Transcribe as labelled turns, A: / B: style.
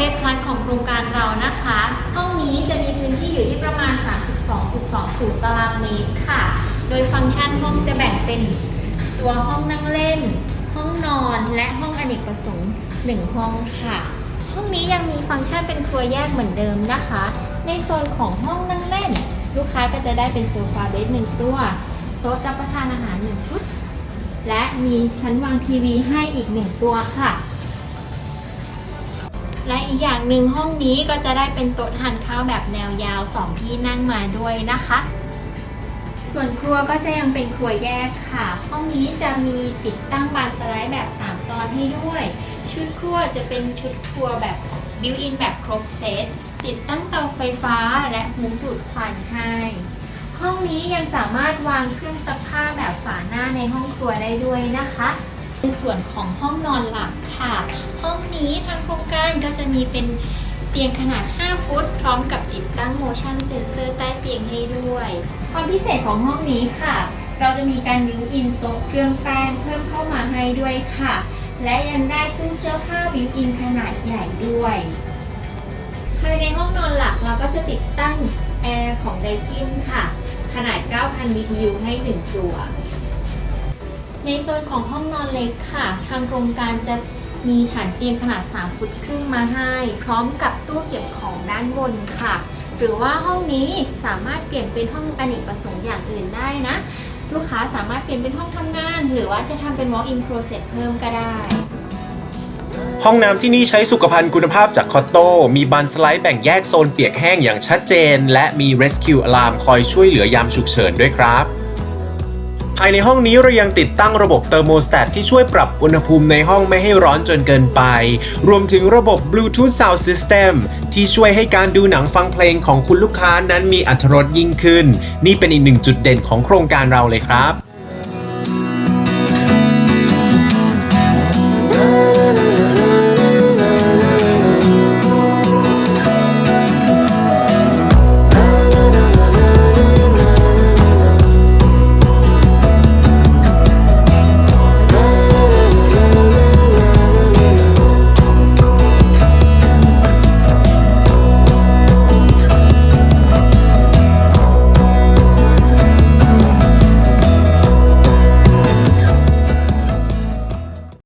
A: เมตรพัสของโครงการเรานะคะ ห้องนี้จะมีพื้นที่อยู่ที่ประมาณ 32.20 ตารางเมตรค่ะ โดยฟังก์ชันห้องจะแบ่งเป็นตัวห้องนั่งเล่น ห้องนอนและห้องอเนกประสงค์1ห้องค่ะ ห้องนี้ยังมีฟังก์ชันเป็นครัวแยกเหมือนเดิมนะคะ ในโซนของห้องนั่งเล่น ลูกค้าก็จะได้เป็นโซฟาเบสหนึ่งตัวโต๊ะรับประทานอาหารหนึ่งชุด และมีชั้นวางทีวีให้อีกหนึ่งตัวค่ะ และอีกอย่างหนึ่งห้องนี้ก็จะได้เป็นโต๊ะทานข้าวแบบแนวยาวสองที่นั่งมาด้วยนะคะ ส่วนครัวก็จะยังเป็นครัวแยกค่ะ ห้องนี้จะมีติดตั้งบานสไลด์แบบ 3 ตอนให้ด้วย ชุดครัวจะเป็นชุดครัวแบบบิวอินแบบครบเซตติดตั้งเตาไฟฟ้าและหูดูดควันให้ห้องนี้ยังสามารถวางเครื่องซักผ้าแบบฝาหน้าในห้องครัวได้ด้วยนะคะ ในส่วนของห้องนอนหลับค่ะ ห้องนี้ทางโครงการก็จะมีเป็นเตียงขนาด 5 ฟุต พร้อมกับติดตั้ง motion sensor ใต้เตียงให้ด้วย ความพิเศษของห้องนี้ค่ะ เราจะมีการบิวอินโต๊ะเครื่องแป้งเพิ่มเข้ามาให้ด้วยค่ะ และยังได้ตู้เสื้อผ้าบิวอินขนาดใหญ่ด้วยภายในห้องนอนหลักเราก็จะติดตั้งแอร์ของไดกินค่ะ ขนาด 9,000 BTU ให้ 1 ตัว ในโซนของห้องนอนเล็กค่ะ ทางโครงการจะมีฐานเตียงขนาด 3 ฟุตครึ่งมาให้ พร้อมกับตู้เก็บของด้านบนค่ะ หรือว่าห้องนี้สามารถเปลี่ยนเป็นห้องอเนกประสงค์อย่างอื่นได้นะ ลูกค้าสามารถเปลี่ยนเป็นห้องทำงาน หรือว่าจะทำเป็น walk-in closet เพิ่มก็ได้
B: ห้องน้ำที่นี่ใช้สุขภัณฑ์คุณภาพจากคอตโต้มีบันสไลด์แบ่งแยกโซนเปียกแห้งอย่างชัดเจน และมี Rescue Alarm คอยช่วยเหลือยามฉุกเฉินด้วยครับ ภายในห้องนี้เรายังติดตั้งระบบเทอร์โมสแตทที่ช่วยปรับอุณหภูมิในห้องไม่ให้ร้อนจนเกินไป รวมถึงระบบ Bluetooth Sound System ที่ช่วยให้การดูหนังฟังเพลงของคุณลูกค้านั้นมีอรรถรสยิ่งขึ้น นี่เป็นอีกหนึ่งจุดเด่นของโครงการเราเลยครับ